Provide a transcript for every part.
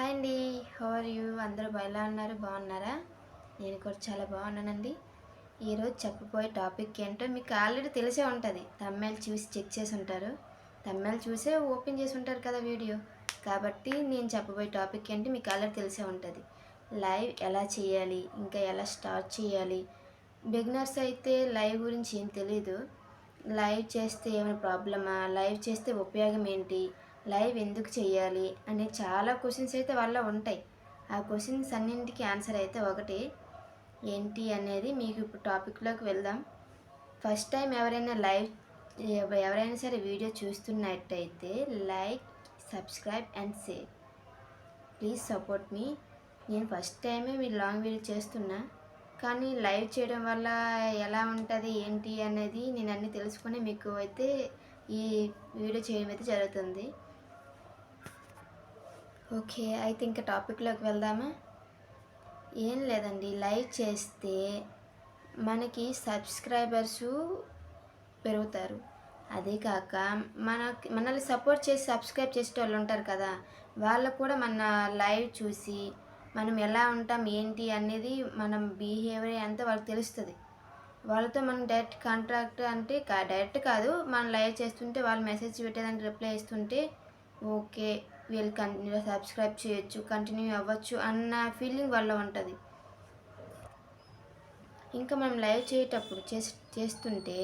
Hi అండి. How are you అందరూ ఎలా ఉన్నారు? బాగున్నారా? నేను కూడా చాలా బాగున్నానండి. ఈరోజు చెప్పబోయే టాపిక్ ఏంటో మీకు ఆల్రెడీ తెలిసే ఉంటుంది. తమ్మేలు చూసి చెక్ చేసి ఉంటారు. తమ్మేలు చూసే ఓపెన్ చేసి ఉంటారు కదా వీడియో. కాబట్టి నేను చెప్పబోయే టాపిక్ ఏంటి మీకు ఆల్రెడీ తెలిసే ఉంటుంది. లైవ్ ఎలా చేయాలి? ఇంకా ఎలా స్టార్ట్ చేయాలి? బిగినర్స్ అయితే లైవ్ గురించి ఏం తెలీదు. లైవ్ చేస్తే ఏమైనా ప్రాబ్లమా? లైవ్ చేస్తే ఉపయోగం ఏంటి? లైవ్ ఎందుకు చేయాలి అనే చాలా క్వశ్చన్స్ అయితే వాళ్ళ ఉంటాయి. ఆ క్వశ్చన్స్ అన్నింటికి ఆన్సర్ అయితే ఒకటి. ఏంటి అనేది మీకు ఇప్పుడు టాపిక్లోకి వెళ్దాం. ఫస్ట్ టైం ఎవరైనా లైవ్ ఎవరైనా సరే వీడియో చూస్తున్నట్టయితే like subscribe and share. Please support me. నేను ఫస్ట్ టైమే మీరు లాంగ్ వీడియో చేస్తున్నా. కానీ లైవ్ చేయడం వల్ల ఎలా ఉంటుంది ఏంటి అనేది నేను అన్నీ తెలుసుకుని మీకు అయితే ఈ వీడియో చేయడం అయితే జరుగుతుంది. ఓకే అయితే ఇంకా టాపిక్లోకి వెళ్దామా? ఏం లేదండి లైవ్ చేస్తే మనకి సబ్స్క్రైబర్స్ పెరుగుతారు. అదే కాక మనకి మనల్ని సపోర్ట్ చేసి సబ్స్క్రైబ్ చేసే వాళ్ళు ఉంటారు కదా వాళ్ళకు కూడా మన లైవ్ చూసి మనం ఎలా ఉంటాం ఏంటి అనేది మనం బిహేవియర్ అంతా వాళ్ళకి తెలుస్తుంది. వాళ్ళతో మనం డైరెక్ట్ కాంట్రాక్ట్ అంటే డైరెక్ట్ కాదు మనం లైవ్ చేస్తుంటే వాళ్ళు మెసేజ్ పెట్టేదానికి రిప్లై ఇస్తుంటే ఓకే వీళ్ళు కంటిన్యూ సబ్స్క్రైబ్ చేయొచ్చు కంటిన్యూ అవ్వచ్చు అన్న ఫీలింగ్ వల్ల ఉంటుంది. ఇంకా మనం లైవ్ చేసేటప్పుడు చేసి చేస్తుంటే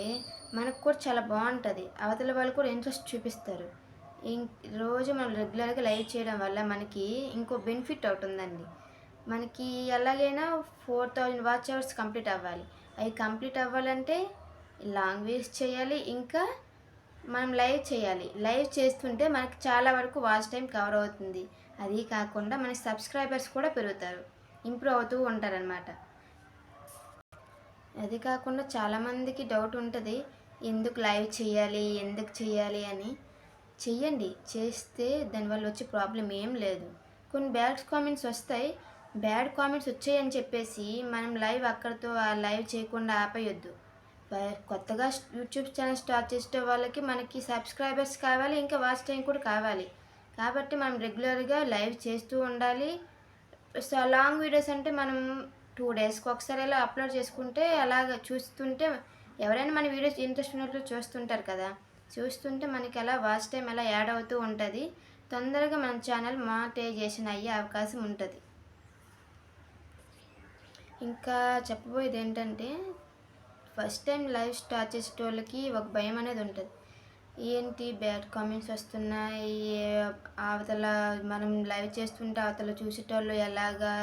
మనకు కూడా చాలా బాగుంటుంది. అవతల వాళ్ళు కూడా ఇంట్రెస్ట్ చూపిస్తారు. రోజు మనం రెగ్యులర్గా లైవ్ చేయడం వల్ల మనకి ఇంకో బెనిఫిట్ అవుతుందండి మనకి ఎలాగైనా four thousand watch hours complete అవ్వాలి. అవి కంప్లీట్ అవ్వాలంటే లాంగ్వేజ్ చేయాలి ఇంకా మనం లైవ్ చేయాలి. లైవ్ చేస్తుంటే మనకి చాలా వరకు వాచ్ టైం కవర్ అవుతుంది. అది కాకుండా మన సబ్స్క్రైబర్స్ కూడా పెరుగుతారు. ఇంప్రూవ్ అవుతూ ఉంటారనమాట అది కాకుండా చాలామందికి డౌట్ ఉంటుంది ఎందుకు లైవ్ చేయాలి ఎందుకు చేయాలి అని. చెయ్యండి. చేస్తే దానివల్ల వచ్చే ప్రాబ్లం ఏం లేదు. కొన్ని బ్యాడ్ కామెంట్స్ వస్తాయి. బ్యాడ్ కామెంట్స్ వచ్చాయని చెప్పేసి మనం లైవ్ అక్కడితో ఆ లైవ్ చేయకుండా ఆపేయొద్దు. కొత్తగా యూట్యూబ్ ఛానల్ స్టార్ట్ చేసే వాళ్ళకి మనకి సబ్స్క్రైబర్స్ కావాలి ఇంకా వాచ్ టైం కూడా కావాలి. కాబట్టి మనం రెగ్యులర్గా లైవ్ చేస్తూ ఉండాలి. సో లాంగ్ వీడియోస్ అంటే మనం టూ డేస్కి ఒకసారి ఇలా అప్లోడ్ చేసుకుంటే అలాగ చూస్తుంటే ఎవరైనా మన వీడియోస్ ఇంట్రెస్ట్ ఉన్నట్లు చూస్తుంటారు కదా. చూస్తుంటే మనకి అలా వాచ్ టైం అలా యాడ్ అవుతూ ఉంటుంది. తొందరగా మన ఛానల్ మానిటైజేషన్ అయ్యే అవకాశం ఉంటుంది. ఇంకా చెప్పబోయేది ఏంటంటే ఫస్ట్ టైం లైవ్ స్టార్ట్ చేసేటోళ్ళకి ఒక భయం అనేది ఉంటుంది. ఏంటి బ్యాడ్ కామెంట్స్ వస్తున్నాయి? అవతల మనం లైవ్ చేస్తుంటే అవతల చూసేటోళ్ళు ఎలాగా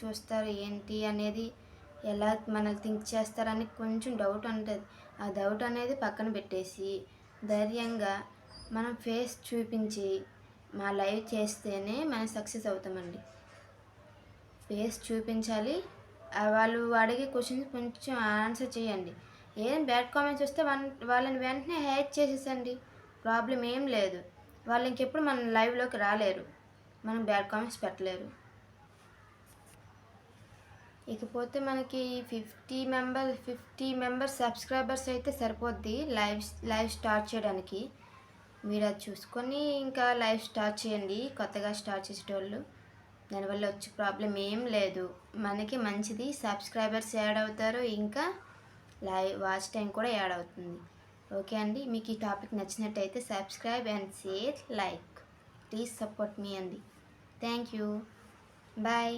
చూస్తారు? ఏంటి అనేది ఎలా మనల్ని థింక్ చేస్తారని కొంచెం డౌట్ ఉంటుంది. ఆ డౌట్ అనేది పక్కన పెట్టేసి ధైర్యంగా మనం ఫేస్ చూపించి మా లైవ్ చేస్తేనే మనం సక్సెస్ అవుతామండి. ఫేస్ చూపించాలి వాళ్ళు అడిగే క్వశ్చన్స్ కొంచెం ఆన్సర్ చేయండి. ఏం బ్యాడ్ కామెంట్స్ వస్తే వన్ వాళ్ళని వెంటనే హైట్ చేసేసండి. ప్రాబ్లం ఏం లేదు. వాళ్ళు ఇంకెప్పుడు మన లైవ్లోకి రాలేరు. మనం బ్యాడ్ కామెంట్స్ పెట్టలేరు. ఇకపోతే మనకి fifty member fifty members subscribers అయితే సరిపోద్ది లైవ్ లైవ్ స్టార్ట్ చేయడానికి. మీరు అది చూసుకొని ఇంకా లైవ్ స్టార్ట్ చేయండి. కొత్తగా స్టార్ట్ చేసేటోళ్ళు. దానివల్ల వచ్చే ప్రాబ్లం ఏం లేదు. మనకి మంచిది. సబ్స్క్రైబర్స్ యాడ్ అవుతారు. ఇంకా లైవ్ వాచ్ టైం కూడా యాడ్ అవుతుంది. ఓకే అండి? మీకు ఈ టాపిక్ నచ్చినట్టయితే subscribe and share like please support me అండి. Thank you bye